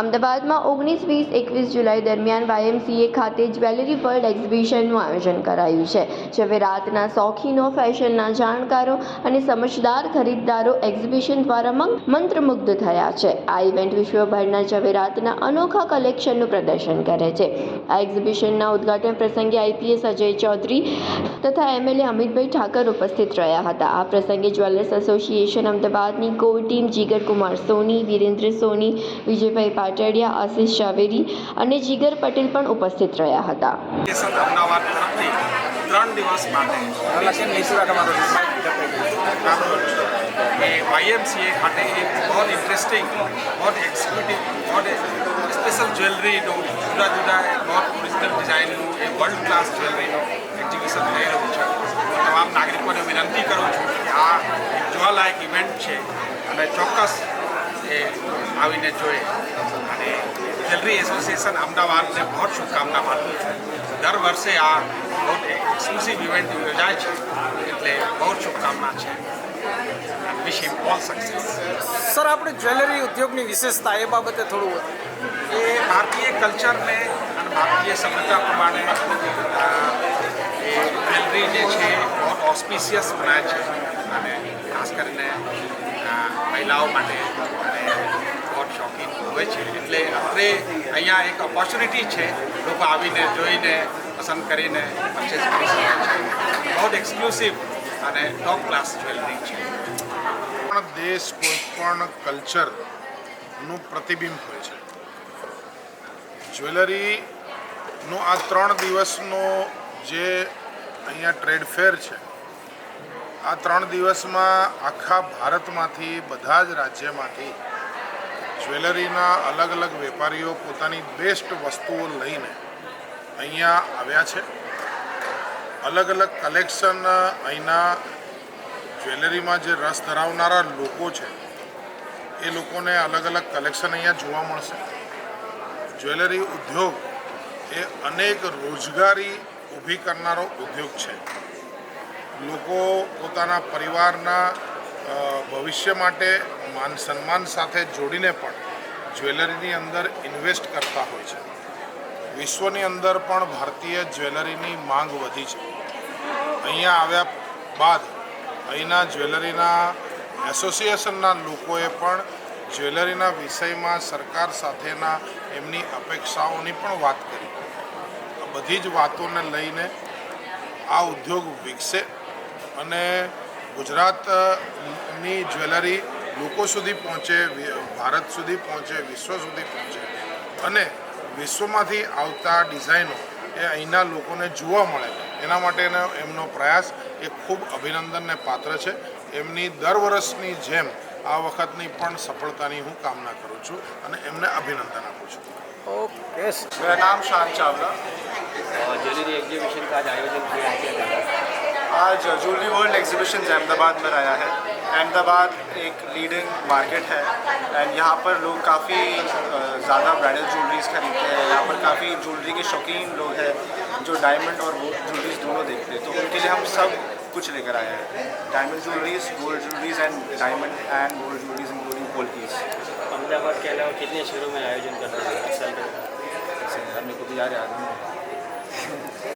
અમદાવાદમાં ઓગણીસ વીસ એકવીસ જુલાઈ દરમિયાન વાયએમસીએ ખાતે જ્વેલરી વર્લ્ડ એક્ઝિબિશનનું આયોજન કરાયું છે જવેરાતના શોખીનો, ફેશનના જાણકારો અને સમજદાર ખરીદદારો એક્ઝિબિશન દ્વારા મંત્રમુગ્ધ થયા છે. આ ઇવેન્ટ વિશ્વભરના જવેરાતના અનોખા કલેક્શનનું પ્રદર્શન કરે છે. આ એક્ઝિબિશનના ઉદ્ઘાટન પ્રસંગે આઈપીએસ અજય ચૌધરી તથા એમએલએ અમિતભાઈ ઠાકર ઉપસ્થિત રહ્યા હતા. આ પ્રસંગે જ્વેલર્સ એસોસિએશન અમદાવાદની કોર ટીમ જીગર કુમાર સોની, વિરેન્દ્ર સોની, વિજયભાઈ પાટડિયા આશિષ ઝાવેરી અને જીગર પટેલ પણ ઉપસ્થિત રહ્યા હતા. સ્ટેશન અમદાવાદ તરફથી ત્રણ દિવસ માટે એ વાયએમસીએ ખાતે એક બહુ ઇન્ટરેસ્ટિંગ બહુ એક્ઝિક્યુટિવ બહુ સ્પેશિયલ જ્વેલરીનું જુદા જુદા બહુ ઓરિજિનલ ડિઝાઇનનું એ વર્લ્ડ ક્લાસ જ્વેલરીનું એક્ઝિબિશન થઈ રહ્યું છે. હું તમામ નાગરિકોને વિનંતી કરું છું કે આ એક જોવાલાયક ઇવેન્ટ છે. અને ચોક્કસ એ આવીને જોઈએ અને જ્વેલરી એસોસિએશન અમદાવાદને બહુ શુભકામના પાઠવું છું. દર વર્ષે આ બહુ એક્સક્લુસિવ ઇવેન્ટ યોજાય છે. એટલે બહુ શુભકામના છે. Wish him all success sir આપણે જ્વેલરી ઉદ્યોગની વિશેષતા એ બાબતે થોડું એ ભારતીય કલ્ચરને અને ભારતીય સભ્યતા પ્રમાણે એ જ્વેલરી જે છે બહુ ઓસ્પિશિયસ બનાવે છે. અને ખાસ કરીને મહિલાઓ માટે બહુ શોખીન હોય છે. એટલે આપણે અહીંયા એક ઓપોર્ચ્યુનિટી છે લોકો આવીને જોઈને, પસંદ કરીને પરચેસ કરી શકે છે. બહુ એક્સક્લુસિવ અને ટોપ ક્લાસ જ્વેલરી છે. પણ દેશ કોઈ પણ કલ્ચરનું પ્રતિબિંબ હોય છે. જ્વેલરીનો આ ત્રણ દિવસનો જે અહીંયા ટ્રેડ ફેર છે આ ત્રણ દિવસમાં આખા ભારતમાંથી, બધા જ રાજ્યમાંથી જ્વેલરીના અલગ અલગ વેપારીઓ પોતાની બેસ્ટ વસ્તુઓ લઈને અહીંયા આવ્યા છે. અલગ અલગ કલેક્શન અહીંના જ્વેલરીમાં જે રસ ધરાવનારા લોકો છે, એ લોકોને અલગ અલગ કલેક્શન અહીંયા જોવા મળશે. જ્વેલરી ઉદ્યોગ એ અનેક રોજગારી ઊભી કરનારો ઉદ્યોગ છે. લોકો પોતાના પરિવારના ભવિષ્ય માટે માન સન્માન સાથે જોડીને પણ જ્વેલરીની અંદર ઇન્વેસ્ટ કરતા હોય છે. વિશ્વની અંદર પણ ભારતીય જ્વેલરીની માંગ વધી છે. અહીંયા આવ્યા બાદ અહીંના જ્વેલરીના એસોસિએશનના લોકોએ પણ જ્વેલરીના વિષયમાં સરકાર સાથેના એમની અપેક્ષાઓની પણ વાત કરી. બધી જ વાતોને લઈને આ ઉદ્યોગ વિકસે અને ગુજરાતની જ્વેલરી લોકો સુધી પહોંચે વિ- ભારત સુધી પહોંચે વિશ્વ સુધી પહોંચે અને વિશ્વમાંથી આવતા ડિઝાઇનો એ અહીંના લોકોને જોવા મળે એના માટેનો એમનો પ્રયાસ એ ખૂબ અભિનંદનને પાત્ર છે એમની દર વર્ષની જેમ આ વખતની પણ સફળતાની હું કામના કરું છું અને એમને અભિનંદન આપું છું ઓકે मेरा नाम शान चावला और ज्वेलरी एग्जीबिशन का आज आयोजन किया गया था आज ज्वेलरी वर्ल्ड एग्जीबिशन अहमदाबाद में आया है। अहमदाबाद एक लीडिंग मार्केट है एंड यहाँ पर लोग काफ़ी ज़्यादा ब्राइडल ज्वेलरीज खरीदते हैं। यहाँ पर काफ़ी ज्वेलरी के शौकीन लोग हैं जो डायमंड और ज्वेलरीज दोनों देखते हैं। तो उनके लिए हम सब कुछ लेकर आए हैं। Diamond jewelleries gold jewelleries and diamond and gold jewelleries including gold keys Ahmedabad के अलावा कितने शहरों में आयोजन कर रहे हैं? का मेरे को भी यार याद नहीं